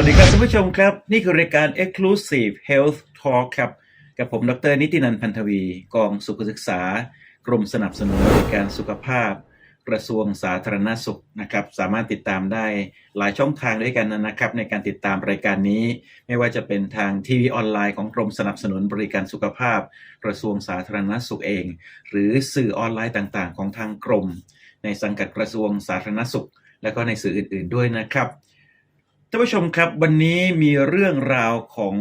สวัสดีครับท่านผู้ชมครับ นี่คือรายการ Exclusive Health Talk ครับ กับผมดรนิตินันพันธวี กองสุขศึกษา กรมสนับสนุนบริการสุขภาพ กระทรวงสาธารณสุขนะครับ สามารถติดตามได้หลายช่องทางด้วยกันนะครับ ในการติดตามรายการนี้ ไม่ว่าจะเป็นทางทีวีออนไลน์ของกรมสนับสนุนบริการสุขภาพ กระทรวงสาธารณสุขเอง หรือสื่อออนไลน์ต่างๆ ของทางกรม ในสังกัดกระทรวงสาธารณสุข และก็ในสื่ออื่น ๆด้วยนะครับ ท่านผู้ชมครับวันนี้มีเรื่องราวของ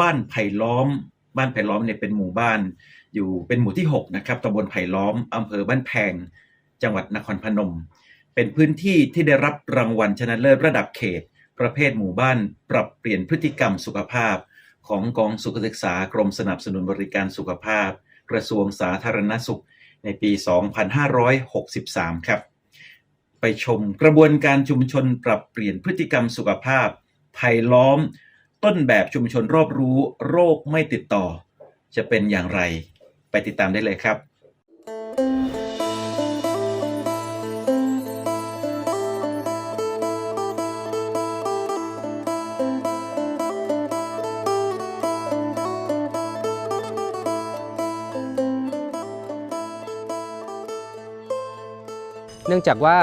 บ้านไผ่ล้อม บ้านไผ่ล้อมเนี่ยเป็นหมู่บ้าน อยู่เป็นหมู่ที่6นะครับตำบลไผ่ล้อมอำเภอบ้านแพง จังหวัดนครพนม เป็นพื้นที่ที่ได้รับรางวัลชนะเลิศระดับเขต ประเภทหมู่บ้านปรับเปลี่ยนพฤติกรรมสุขภาพ ของกองสุขศึกษากรมสนับสนุนบริการสุขภาพ กระทรวงสาธารณสุขในปี 2563 ครับ ไปชมกระบวนการชุมชนปรับเปลี่ยนพฤติกรรมสุขภาพ ภัยล้อม ต้นแบบชุมชนรอบรู้ โรคไม่ติดต่อ จะเป็นอย่างไร ไปติดตามได้เลยครับ เนื่องจากว่า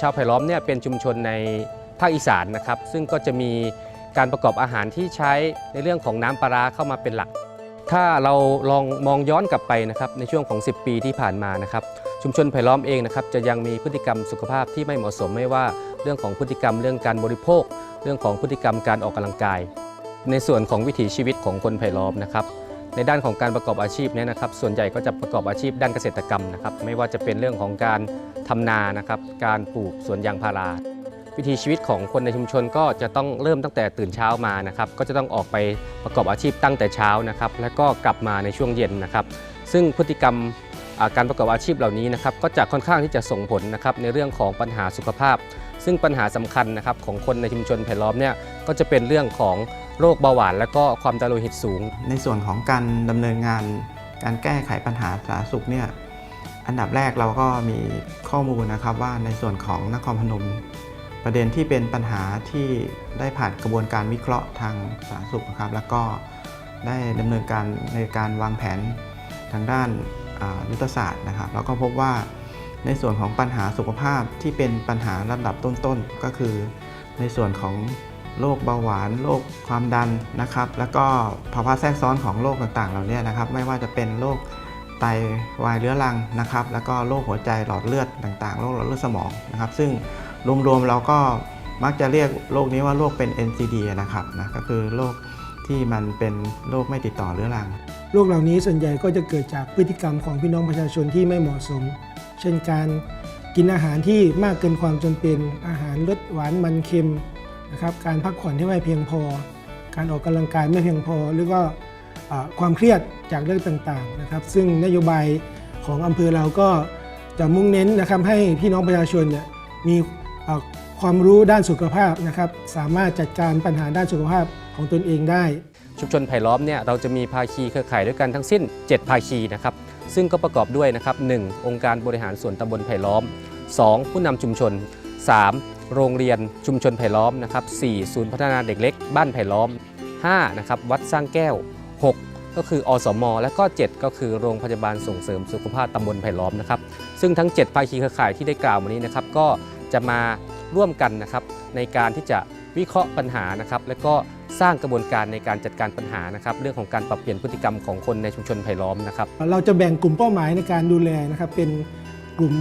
ชาวไผ่ล้อมเนี่ยเป็นชุมชนในภาคอีสานนะครับ ซึ่งก็จะมีการประกอบอาหารที่ใช้ในเรื่องของน้ำปลาร้าเข้ามาเป็นหลัก ถ้าเราลองมองย้อนกลับไปนะครับในช่วงของ 10 ปีที่ผ่านมานะครับชุมชนไผ่ล้อมเองนะครับจะยังมีพฤติกรรมสุขภาพที่ไม่เหมาะสมไม่ว่าเรื่องของพฤติกรรมเรื่องการบริโภค เรื่องของพฤติกรรมการออกกำลังกาย ในส่วนของวิถีชีวิตของคนไผ่ล้อมนะครับ ในด้านของการประกอบอาชีพเนี่ยนะครับ ส่วนใหญ่ก็จะประกอบอาชีพด้านเกษตรกรรมนะครับ ไม่ว่าจะเป็นเรื่องของการทำนานะครับ การปลูกสวนยางพารา วิถีชีวิตของคนในชุมชนก็จะต้องเริ่มตั้งแต่ตื่นเช้ามานะครับ ก็จะต้องออกไปประกอบอาชีพตั้งแต่เช้านะครับ แล้วก็กลับมาในช่วงเย็นนะครับ ซึ่งพฤติกรรมการประกอบอาชีพเหล่านี้นะครับ ก็จะค่อนข้างที่จะส่งผลนะครับในเรื่องของปัญหาสุขภาพ ซึ่งปัญหาสำคัญนะครับของคนในชุมชนไผ่ล้อมเนี่ยก็จะเป็นเรื่องของ โรคเบาหวาน และก็ความดันโลหิตสูง ในส่วนของการดำเนินงานการแก้ไขปัญหาสาธารณสุขเนี่ยอันดับแรกเราก็มีข้อมูลนะครับว่าในส่วนของนครพนม ประเด็นที่เป็นปัญหาที่ได้ผ่านกระบวนการวิเคราะห์ทางสาธารณสุขนะครับ แล้วก็ได้ดำเนินการในการวางแผนทางด้านยุทธศาสตร์นะครับเราก็พบว่าในส่วนของปัญหาสุขภาพที่เป็นปัญหาระดับต้นๆ ก็คือในส่วนของ โรคเบาหวานโรคความดันนะครับ แล้วก็ภาวะแทรกซ้อนของโรคต่างๆ เหล่านี้นะครับ ไม่ว่าจะเป็นโรคไตวายเรื้อรังนะครับ แล้วก็โรคหัวใจหลอดเลือดต่างๆโรคหลอดเลือดสมองนะครับ ซึ่งรวมๆเราก็มักจะเรียกโรคนี้ว่าโรคเป็น NCD นะครับนะก็คือโรคที่มันเป็นโรคไม่ติดต่อเรื้อรังโรคเหล่านี้ส่วนใหญ่ก็จะเกิดจากพฤติกรรมของพี่น้องประชาชนที่ไม่เหมาะสม เช่นการกินอาหารที่มากเกินความจำเป็นอาหารรสหวานมันเค็ม นะครับการพักผ่อนที่ไม่เพียงพอ การออกกำลังกายไม่เพียงพอ หรือว่าความเครียดจากเรื่องต่างๆนะครับซึ่งนโยบายของอำเภอเราก็จะมุ่งเน้นนะครับให้พี่น้องประชาชนเนี่ยมีความรู้ด้านสุขภาพนะครับสามารถจัดการปัญหาด้านสุขภาพของตนเองได้ ชุมชนไผ่ล้อมเนี่ยเราจะมีภาคีเครือข่ายด้วยกันทั้งสิ้น 7 ภาคีนะครับซึ่งก็ประกอบด้วยนะครับ 1. องค์การบริหารส่วนตำบลไผ่ล้อม 2. ผู้นำชุมชน 3. โรงเรียนชุมชนไผ่ล้อมนะครับ 4. ศูนย์พัฒนาเด็กเล็ก บ้านไผ่ล้อม 5. นะครับวัดสร้างแก้ว 6. ก็คืออสม และก็ 7 ก็คือโรงพยาบาลส่งเสริมสุขภาพตำบลไผ่ล้อมนะครับซึ่งทั้ง 7 ภาคีเครือข่ายที่ได้กล่าวมานี้นะครับก็จะมาร่วมกันนะครับในการที่จะวิเคราะห์ปัญหานะครับและก็สร้างกระบวนการในการจัดการปัญหานะครับเรื่องของการปรับเปลี่ยนพฤติกรรมของคนในชุมชนไผ่ล้อมนะครับเราจะแบ่งกลุ่มเป้าหมายในการดูแลนะครับเป็นกลุ่ม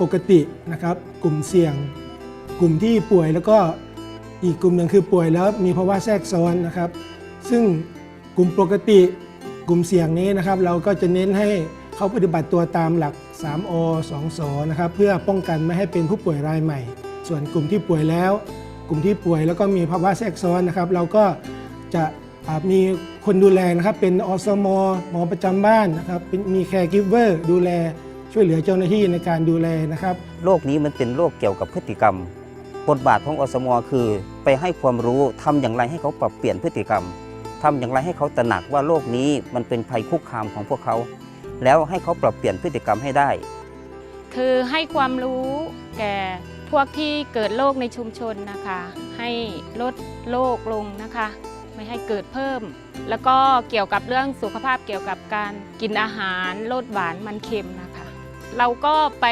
ปกตินะครับกลุ่มเสี่ยง กลุ่มที่ป่วยแล้วก็อีกกลุ่มหนึ่งคือป่วยแล้วมีภาวะแทรกซ้อนนะครับ ซึ่งกลุ่มปกติกลุ่มเสี่ยงนี้นะครับ เราก็จะเน้นให้เขาปฏิบัติตัวตามหลัก3อ2สนะครับเพื่อป้องกันไม่ให้เป็นผู้ป่วยรายใหม่ ส่วนกลุ่มที่ป่วยแล้ว กลุ่มที่ป่วยแล้วก็มีภาวะแทรกซ้อนนะครับ เราก็จะมีคนดูแลนะครับเป็นอสมหมอประจำบ้านนะครับมีแคร์กิฟเวอร์ดูแลช่วยเหลือเจ้าหน้าที่ในการดูแลนะครับโรคนี้มันเป็นโรคเกี่ยวกับพฤติกรรม บทบาทของอสมคือ ไปให้ความรู้ทำอย่างไรให้เขาปรับเปลี่ยนพฤติกรรมทำอย่างไรให้เขาตระหนักว่าโรคนี้มันเป็นภัยคุกคามของพวกเขา แล้วให้เขาปรับเปลี่ยนพฤติกรรมให้ได้ คือให้ความรู้แก่พวกที่เกิดโรคในชุมชนนะคะ ให้ลดโรคลงนะคะ ไม่ให้เกิดเพิ่ม แล้วก็เกี่ยวกับเรื่องสุขภาพเกี่ยวกับการกินอาหารลดหวานมันเค็มนะคะ เราก็ไป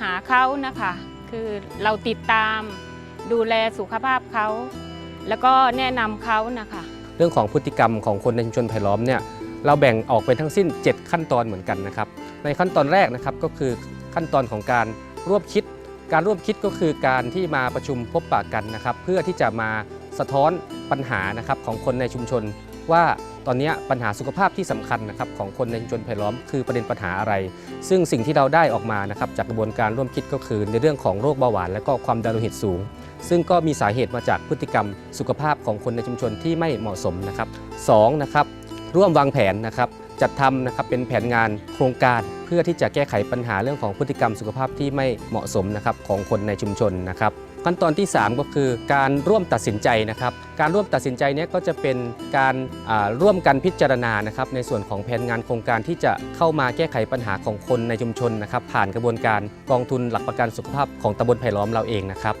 หาเขานะคะ คือเราติดตาม ดูแลสุขภาพเขา แล้วก็แนะนำเขานะคะ เรื่องของพฤติกรรมของคนในชุมชนไผ่ล้อมเนี่ยเราแบ่งออกเป็นทั้งสิ้น 7 ขั้นตอนเหมือนกันนะครับ ในขั้นตอนแรกนะครับก็คือขั้นตอนของการร่วมคิด การร่วมคิดก็คือการที่มาประชุมพบปะกันนะครับ เพื่อที่จะมาสะท้อนปัญหานะครับของคนในชุมชน ว่าตอนนี้ปัญหาสุขภาพที่สำคัญนะครับของคนในชุมชนไผ่ล้อมคือประเด็นปัญหาอะไร ซึ่งสิ่งที่เราได้ออกมานะครับจากกระบวนการร่วมคิดก็คือในเรื่องของโรคเบาหวาน และก็ความดันโลหิตสูง ซึ่งก็มีสาเหตุมาจากพฤติกรรมสุขภาพของคนในชุมชนที่ไม่เหมาะสมนะครับสองนะครับร่วมวางแผนนะครับจัดทำนะครับเป็นแผนงานโครงการเพื่อที่จะแก้ไขปัญหาเรื่องของพฤติกรรมสุขภาพที่ไม่เหมาะสมนะครับของคนในชุมชนนะครับขั้นตอนที่ 3 ก็คือการร่วมตัดสินใจนะครับ การร่วมตัดสินใจเนี้ยก็จะเป็นการร่วมกันพิจารณานะครับในส่วนของแผนงานโครงการที่จะเข้ามาแก้ไขปัญหาของคนในชุมชนนะครับผ่านกระบวนการกองทุนหลักประกันสุขภาพของตำบลไผ่ล้อมเราเองนะครับ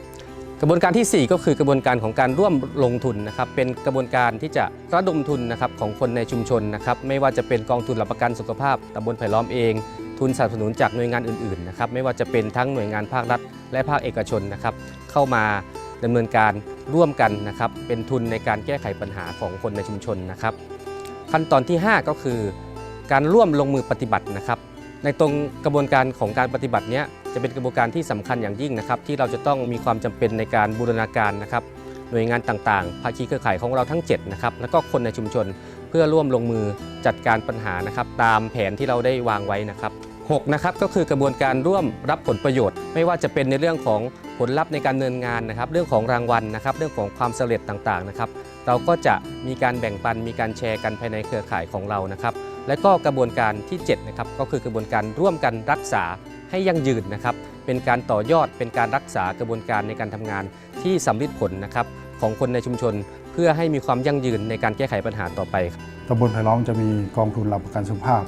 กระบวนการทีสี่ 4 ก็คือกระบวนการของการร่วมลงทุนนะครับเป็นกระบวนการที่จะระดมทุนนะครับของคนในชุมชนนะครับไม่ว่าจะเป็นกองทุนหลักประกันสุขภาพตำบลไผ่ล้อมเอง ทุนสนับสนุนจากหน่วยงานอื่นๆนะครับไม่ว่าจะเป็นทั้งหน่วยงานภาครัฐ และภาคเอกชนนะครับเข้ามาดำเนินการร่วมกันนะครับเป็นทุนในการแก้ไขปัญหาของคนในชุมชนนะครับขั้นตอนที่ 5 ก็คือ การร่วมลงมือปฏิบัตินะครับ ในตรงกระบวนการของการปฏิบัติเนี้ยจะเป็นกระบวนการที่สำคัญอย่างยิ่งนะครับ ที่เราจะต้องมีความจำเป็นในการบูรณาการนะครับหน่วยงานต่างๆ ภาคีเครือข่ายของเราทั้ง7นะครับแล้วก็คนในชุมชนเพื่อร่วมลงมือจัดการปัญหานะครับ ตามแผนที่เราได้วางไว้นะครับ6นะครับก็คือกระบวนการร่วมรับผลประโยชน์ ไม่ว่าจะเป็นในเรื่องของผลลัพธ์ในการเนินงานนะครับ เรื่องของรางวัลนะครับ เรื่องของความสำเร็จต่างๆนะครับ เราก็จะมีการแบ่งปันมีการแชร์กันภายในเครือข่ายของเรานะครับ และก็กระบวนการที่7นะครับก็คือกระบวนการร่วมกันรักษาให้ยั่งยืนนะครับ เป็นการต่อยอดเป็นการรักษากระบวนการในการทำงานที่สำลิดผลนะครับของคนในชุมชน เพื่อให้มีความยั่งยืนในการแก้ไขปัญหาต่อไปตำบลไผ่ล้อมจะมีกองทุนหลักประกันสุขภาพ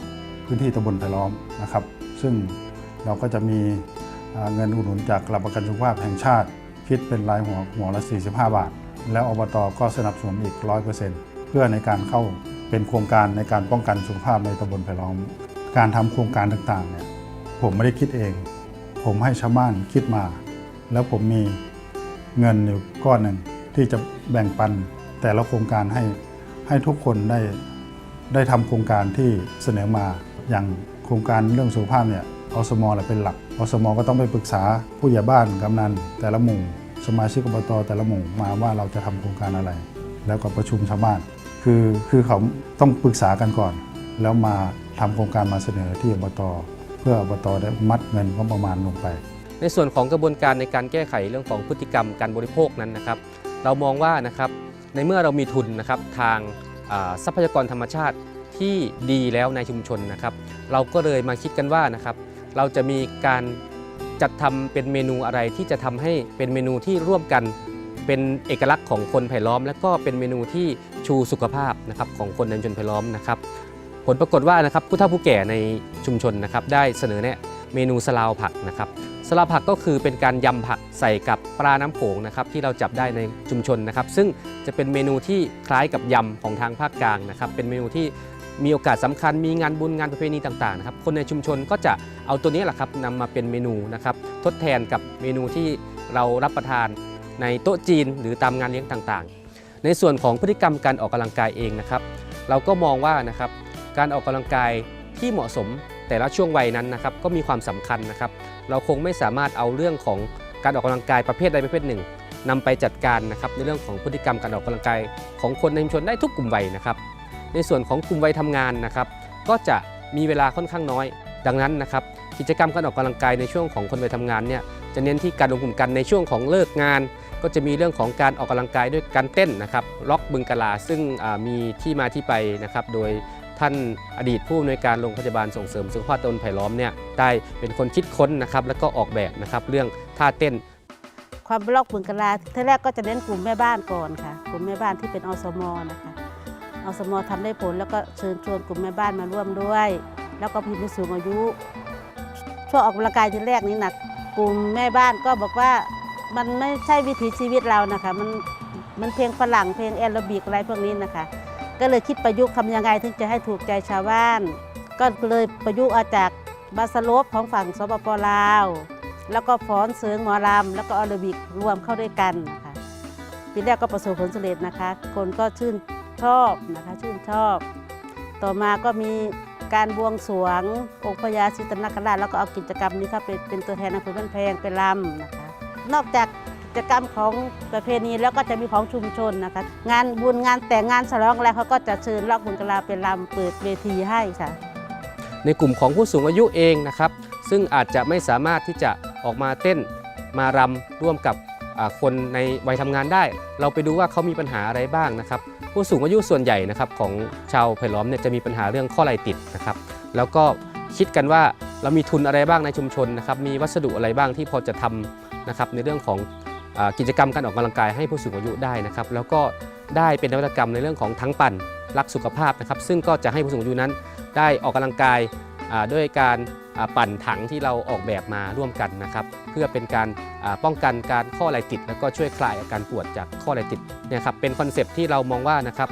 พื้นที่ตำบลไผ่ล้อมนะครับ ซึ่งเราก็จะมีเงินอุดหนุนจากหลักประกันสุขภาพแห่งชาติ คิดเป็นรายหัวหัวละ 45 บาท แล้วอบตก็สนับสนุนอีก 100%เพื่อในการเข้า เป็นโครงการในการป้องกันสุขภาพในตำบลไผ่ล้อม การทำโครงการต่างๆเนี่ยผมไม่ได้คิดเอง ผมให้ชาวบ้านคิดมา แล้วผมมีเงินอยู่ก้อนหนึ่งที่จะแบ่งปันแต่ละโครงการให้ให้ทุกคนได้ได้ทำโครงการที่เสนอมาอย่างโครงการเรื่องสุขภาพเนี่ยอสมแหละเป็นหลักอสมอก็ต้องไปปรึกษาผู้ใหญ่บ้านกำนันแต่ละหมู่ สมาชิกอบตแต่ละหมู่มาว่าเราจะทำโครงการอะไร แล้วก็ประชุมชาวบ้าน คือคือเขาต้องปรึกษากันก่อน แล้วมาทำโครงการมาเสนอที่อบตเพื่ออบตได้มัดเงินงบประมาณลงไป ในส่วนของกระบวนการในการแก้ไขเรื่องของพฤติกรรมการบริโภคนั้นนะครับ เรามองว่านะครับในเมื่อเรามีทุนนะครับทางทรัพยากรธรรมชาติที่ดีแล้วในชุมชนนะครับ เราก็เลยมาคิดกันว่านะครับ เราจะมีการจัดทำเป็นเมนูอะไรที่จะทำให้เป็นเมนูที่ร่วมกันเป็นเอกลักษณ์ของคนไผ่ล้อม และก็เป็นเมนูที่ ชูสุขภาพนะครับของคนในชุมชนไผ่ล้อมนะครับ ผลปรากฏว่านะครับผู้เฒ่าผู้แก่ในชุมชนนะครับได้เสนอแนะเมนูสลาวผักนะครับสลัดผักก็คือเป็นการยำผักใส่กับปลาน้ำโขงนะครับที่เราจับได้ในชุมชนนะครับ ซึ่งจะเป็นเมนูที่คล้ายกับยำของทางภาคกลางนะครับ เป็นเมนูที่มีโอกาสสำคัญมีงานบุญงานประเพณีต่างๆนะครับคนในชุมชนก็จะเอาตัวนี้แหละครับนำมาเป็นเมนูนะครับทดแทนกับเมนูที่เรารับประทานในโต๊ะจีนหรือตามงานเลี้ยงต่างๆ ในส่วนของพฤติกรรมการออกกำลังกายเองนะครับ เราก็มองว่านะครับการออกกำลังกายที่เหมาะสมแต่ละช่วงวัยนั้นนะครับก็มีความสำคัญนะครับ เราคงไม่สามารถเอาเรื่องของการออกกำลังกายประเภทใดประเภทหนึ่งนำไปจัดการนะครับในเรื่องของพฤติกรรมการออกกำลังกายของคนในชุมชนได้ทุกกลุ่มวัยนะครับ ในส่วนของกลุ่มวัยทำงานนะครับ ก็จะมีเวลาค่อนข้างน้อย ดังนั้นนะครับกิจกรรมการออกกำลังกายในช่วงของคนวัยทำงานเนี่ยจะเน้นที่การรวมกลุ่มกันในช่วงของเลิกงาน ก็จะมีเรื่องของการออกกำลังกายด้วยการเต้นนะครับล็อกบึงกะลาซึ่งมีที่มาที่ไปนะครับโดยท่านอดีตผู้อำนวยการโรงพยาบาลส่งเสริมสุขภาพตำบลไผ่ล้อมเนี่ยได้เป็นคนคิดค้นนะครับแล้วก็ออกแบบนะครับเรื่องท่าเต้น ความล็อกบึงกะลาทีแรกก็จะเน้นกลุ่มแม่บ้านก่อนค่ะกลุ่มแม่บ้านที่เป็นอสมนะคะอสมทำได้ผลแล้วก็เชิญชวนกลุ่มแม่บ้านมาร่วมด้วย แล้วก็มีผู้สูงอายุช่วงออกกำลังกายทีแรกนี้หนักกลุ่มแม่บ้านก็บอกว่า มันไม่ใช่วิถีชีวิตเรานะคะ มันมันเพลงฝรั่งเพลงแอโรบิกอะไรพวกนี้นะคะ ก็เลยคิดประยุกต์ทำยังไงถึงจะให้ถูกใจชาวบ้าน ก็เลยประยุกต์เอาจากบาสโลปของฝั่งสปปลาว แล้วก็ฟ้อนเสิงหมอลำแล้วก็แอโรบิกรวมเข้าด้วยกันนะคะปีแรกก็ประสบผลสำเร็จนะคะ คนก็ชื่นชอบนะคะชื่นชอบ ต่อมาก็มีการบวงสรวงองค์พญาศิตนคราชแล้วก็เอากิจกรรมนี้เข้าไปเป็นตัวแทนอำเภอบ้านแพงไปรำนะคะ นอกจากกิจกรรมของประเพณีแล้วก็จะมีของชุมชนนะคะงานบุญงานแต่งงานฉลองอะไรเขาก็จะเชิญลอกบุญกะลาไปรำเปิดเวทีให้ค่ะ ในกลุ่มของผู้สูงอายุเองนะครับ ซึ่งอาจจะไม่สามารถที่จะออกมาเต้นมารำร่วมกับคนในวัยทำงานได้ เราไปดูว่าเขามีปัญหาอะไรบ้างนะครับ ผู้สูงอายุส่วนใหญ่นะครับของชาวไผ่ล้อมเนี่ยจะมีปัญหาเรื่องข้อไหล่ติดนะครับ แล้วก็คิดกันว่าเรามีทุนอะไรบ้างในชุมชนนะครับ มีวัสดุอะไรบ้างที่พอจะทำ นะครับในเรื่องของกิจกรรมการออกกำลังกายให้ผู้สูงอายุได้นะครับ แล้วก็ได้เป็นนวัตกรรมในเรื่องของทั้งปั่นรักสุขภาพนะครับ ซึ่งก็จะให้ผู้สูงอายุนั้น ได้ออกกำลังกายด้วยการปั่นถังที่เราออกแบบมาร่วมกันนะครับ เพื่อเป็นการป้องกันการข้อไหล่ติด แล้วก็ช่วยคลายอาการปวดจากข้อไหล่ติดเนี่ยครับเป็นคอนเซปที่เรามองว่านะครับ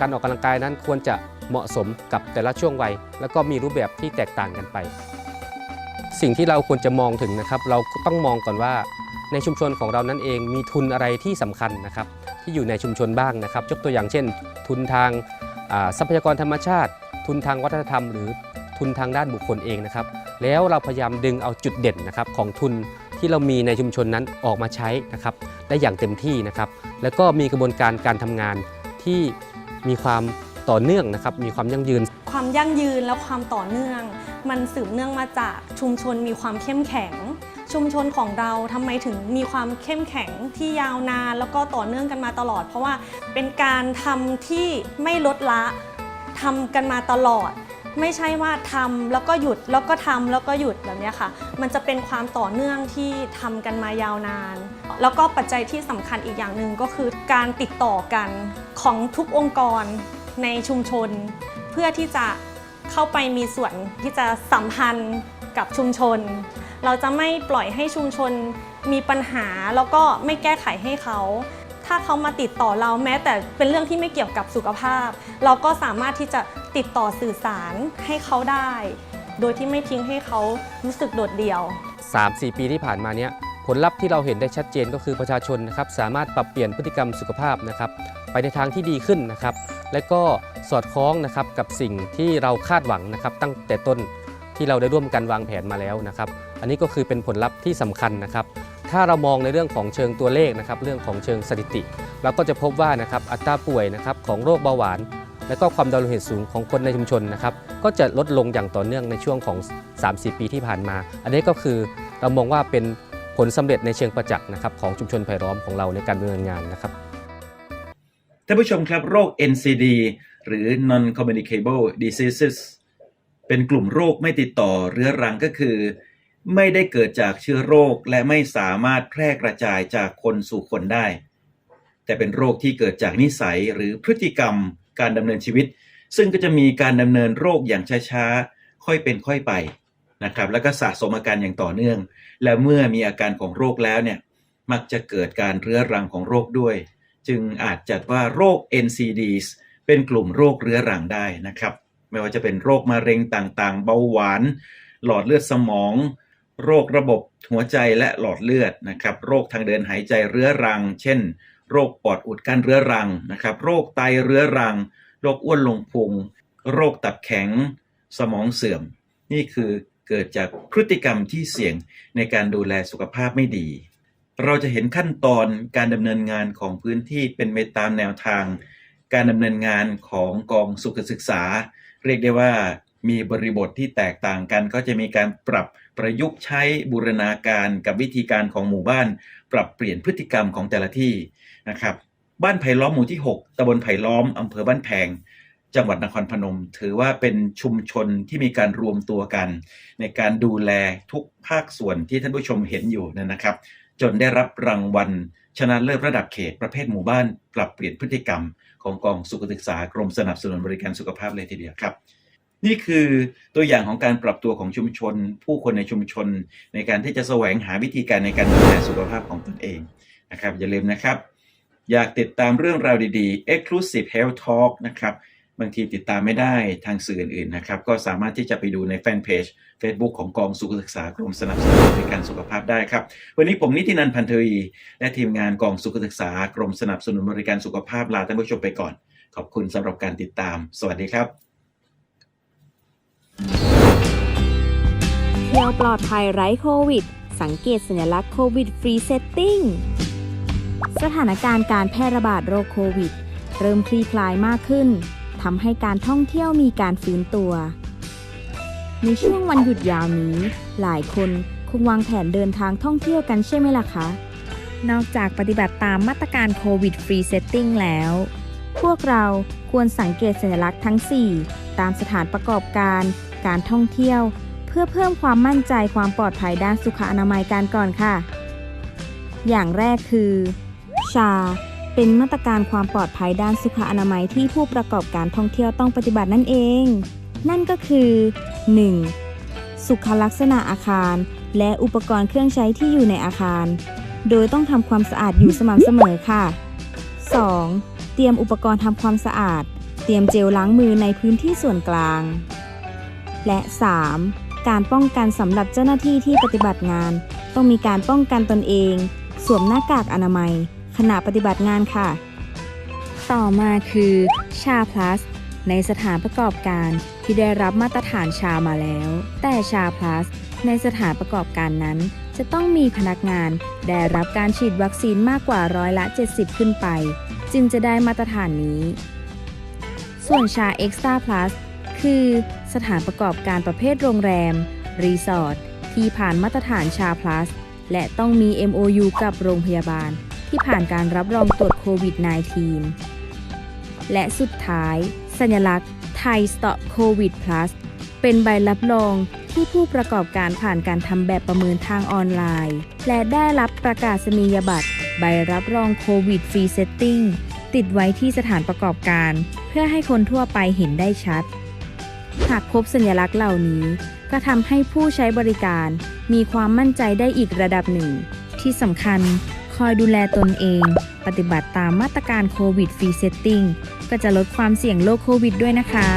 การออกกำลังกายนั้นควรจะเหมาะสมกับแต่ละช่วงวัย แล้วก็มีรูปแบบที่แตกต่างกันไป สิ่งที่เราควรจะมองถึงนะครับ เราต้องมองก่อนว่าในชุมชนของเรานั้นเองมีทุนอะไรที่สำคัญนะครับ ที่อยู่ในชุมชนบ้างนะครับยกตัวอย่างเช่น ทุนทางทรัพยากรธรรมชาติ ทุนทางวัฒนธรรม หรือทุนทางด้านบุคคลเองนะครับ แล้วเราพยายามดึงเอาจุดเด่นนะครับของทุนที่เรามีในชุมชนนั้นออกมาใช้นะครับได้อย่างเต็มที่นะครับ แล้วก็มีกระบวนการการทำงานที่มีความต่อเนื่องนะครับ มีความยั่งยืน ความยั่งยืนและความต่อเนื่อง มันสืบเนื่องมาจากชุมชนมีความเข้มแข็ง ชุมชนของเราทำไมถึงมีความเข้มแข็งที่ยาวนาน แล้วก็ต่อเนื่องกันมาตลอด เพราะว่าเป็นการทำที่ไม่ลดละทำกันมาตลอด ไม่ใช่ว่าทำแล้วก็หยุดแล้วก็ทำแล้วก็หยุดแบบนี้ค่ะ มันจะเป็นความต่อเนื่องที่ทำกันมายาวนาน แล้วก็ปัจจัยที่สำคัญอีกอย่างหนึ่งก็คือการติดต่อกันของทุกองค์กรในชุมชน เพื่อที่จะเข้าไปมีส่วนที่จะสัมพันธ์กับชุมชน เราจะไม่ปล่อยให้ชุมชนมีปัญหาแล้วก็ไม่แก้ไขให้เขา ถ้าเขามาติดต่อเราแม้แต่เป็นเรื่องที่ไม่เกี่ยวกับสุขภาพ เราก็สามารถที่จะติดต่อสื่อสารให้เขาได้ โดยที่ไม่ทิ้งให้เขารู้สึกโดดเดี่ยว 3-4 ปีที่ผ่านมาเนี้ย ผลลัพธ์ที่เราเห็นได้ชัดเจนก็คือประชาชนนะครับสามารถปรับเปลี่ยนพฤติกรรมสุขภาพนะครับไปในทางที่ดีขึ้นนะครับและก็สอดคล้องนะครับกับสิ่งที่เราคาดหวังนะครับตั้งแต่ต้นที่เราได้ร่วมกันวางแผนมาแล้วนะครับ อันนี้ก็คือเป็นผลลัพธ์ที่สำคัญนะครับ ถ้าเรามองในเรื่องของเชิงตัวเลขนะครับ เรื่องของเชิงสถิติ เราก็จะพบว่านะครับอัตราป่วยนะครับของโรคเบาหวาน และก็ความดันโลหิตสูงของคนในชุมชนนะครับ ก็จะลดลงอย่างต่อเนื่องในช่วงของ 3-4 ปีที่ผ่านมา อันนี้ก็คือเรามองว่าเป็น ผลสำเร็จในเชิงประจักษ์นะครับของชุมชนไผ่ล้อมของเราในการดำเนินงานนะครับท่านผู้ชมครับโรค NCD หรือ non communicable diseases เป็นกลุ่มโรคไม่ติดต่อเรื้อรังก็คือ ไม่ได้เกิดจากเชื้อโรคและไม่สามารถแพร่กระจายจากคนสู่คนได้ แต่เป็นโรคที่เกิดจากนิสัยหรือพฤติกรรมการดำเนินชีวิต ซึ่งก็จะมีการดำเนินโรคอย่างช้าๆ ค่อยเป็นค่อยไป นะครับแล้วก็สะสมอาการอย่างต่อเนื่อง และเมื่อมีอาการของโรคแล้วเนี่ยมักจะเกิดการเรื้อรังของโรคด้วย จึงอาจจัดว่าโรค NCDs เป็นกลุ่มโรคเรื้อรังได้นะครับ ไม่ว่าจะเป็นโรคมะเร็งต่างๆ เบาหวาน หลอดเลือดสมอง โรคระบบหัวใจและหลอดเลือดนะครับโรคทางเดินหายใจเรื้อรัง เช่น โรคปอดอุดกั้นเรื้อรังนะครับโรคไตเรื้อรัง โรคอ้วนลงพุง โรคตับแข็ง สมองเสื่อม นี่คือ เกิดจากพฤติกรรมที่เสี่ยงในการดูแลสุขภาพไม่ดี เราจะเห็นขั้นตอนการดำเนินงานของพื้นที่เป็นไปตามแนวทาง การดำเนินงานของกองสุขศึกษา เรียกได้ว่ามีบริบทที่แตกต่างกัน ก็จะมีการปรับประยุกต์ใช้บูรณาการกับวิธีการของหมู่บ้าน ปรับเปลี่ยนพฤติกรรมของแต่ละที่นะครับ บ้านไผ่ล้อมหมู่ที่ 6ตำบลไผ่ล้อมอำเภอบ้านแพง จังหวัดนครพนม ถือว่าเป็นชุมชนที่มีการรวมตัวกัน ในการดูแลทุกภาคส่วนที่ท่านผู้ชมเห็นอยู่นะครับ จนได้รับรางวัลชนะเลิศระดับเขตประเภทหมู่บ้านปรับเปลี่ยนพฤติกรรม ของกองสุขศึกษากรมสนับสนุนบริการสุขภาพเลยทีเดียวครับ นี่คือตัวอย่างของการปรับตัวของชุมชน ผู้คนในชุมชน ในการที่จะแสวงหาวิธีการในการดูแลสุขภาพของตนเองนะครับอย่าลืมนะครับ อยากติดตามเรื่องราวดีๆ Exclusive Health Talk นะครับ บางทีติดตามไม่ได้ทางสื่ออื่นๆนะครับ ก็สามารถที่จะไปดูในแฟนเพจ Facebook ของกองสุขศึกษากรมสนับสนุนบริการสุขภาพได้ครับ วันนี้ผมนิตินันพันธวีและทีมงานกองสุขศึกษากรมสนับสนุนบริการสุขภาพลาท่านผู้ชมไปก่อน ขอบคุณสำหรับการติดตาม สวัสดีครับเที่ยวปลอดภัยไร้โควิด สังเกตสัญลักษณ์โควิดฟรีเซตติ้งสถานการณ์การแพร่ระบาดโรคโควิด เริ่มคลี่คลายมากขึ้น ทำให้การท่องเที่ยวมีการฟื้นตัว ในช่วงวันหยุดยาวนี้ หลายคนคงวางแผนเดินทางท่องเที่ยวกันใช่ไหมล่ะคะ นอกจากปฏิบัติตามมาตรการโควิดฟรีเซตติ้งแล้ว พวกเราควรสังเกตสัญลักษณ์ทั้ง 4 ตามสถานประกอบการ การท่องเที่ยว เพื่อเพิ่มความมั่นใจความปลอดภัยด้านสุขอนามัยการก่อนค่ะ อย่างแรกคือ ชา เป็นมาตรการความปลอดภัยด้านสุขอนามัยที่ผู้ประกอบการท่องเที่ยวต้องปฏิบัตินั่นเอง นั่นก็คือ 1. สุขลักษณะอาคาร และอุปกรณ์เครื่องใช้ที่อยู่ในอาคาร โดยต้องทำความสะอาดอยู่สม่ำเสมอค่ะ 2. เตรียมอุปกรณ์ทำความสะอาด เตรียมเจลล้างมือในพื้นที่ส่วนกลาง และ 3. การป้องกันสำหรับเจ้าหน้าที่ที่ปฏิบัติงาน ต้องมีการป้องกันตนเอง สวมหน้ากากอนามัย ขณะปฏิบัติงานค่ะ ต่อมาคือชา plus ในสถานประกอบการที่ได้รับมาตรฐานชามาแล้ว แต่ชา plus ในสถานประกอบการนั้น จะต้องมีพนักงานได้รับการฉีดวัคซีนมากกว่าร้อยละ 70 ขึ้นไป จึงจะได้มาตรฐานนี้ ส่วนชา Extra Plus คือสถานประกอบการประเภทโรงแรม รีสอร์ทที่ผ่านมาตรฐานชา Plus และต้องมี MOU กับโรงพยาบาล ที่ผ่านการรับรองตรวจโควิด -19 และสุดท้าย สัญลักษณ์ไทย Stop COVID Plus เป็นใบรับรองที่ผู้ประกอบการผ่านการทำแบบประเมินทางออนไลน์ และได้รับประกาศนียบัตร ใบรับรองโควิดฟรีเซตติ้งติดไว้ที่สถานประกอบการ เพื่อให้คนทั่วไปเห็นได้ชัด หากพบสัญลักษณ์เหล่านี้ ก็ทำให้ผู้ใช้บริการมีความมั่นใจได้อีกระดับหนึ่ง ที่สำคัญ คอยดูแลตนเอง ปฏิบัติตามมาตรการโควิดฟรีเซตติ้งก็จะลดความเสี่ยงโรคโควิดด้วยนะคะ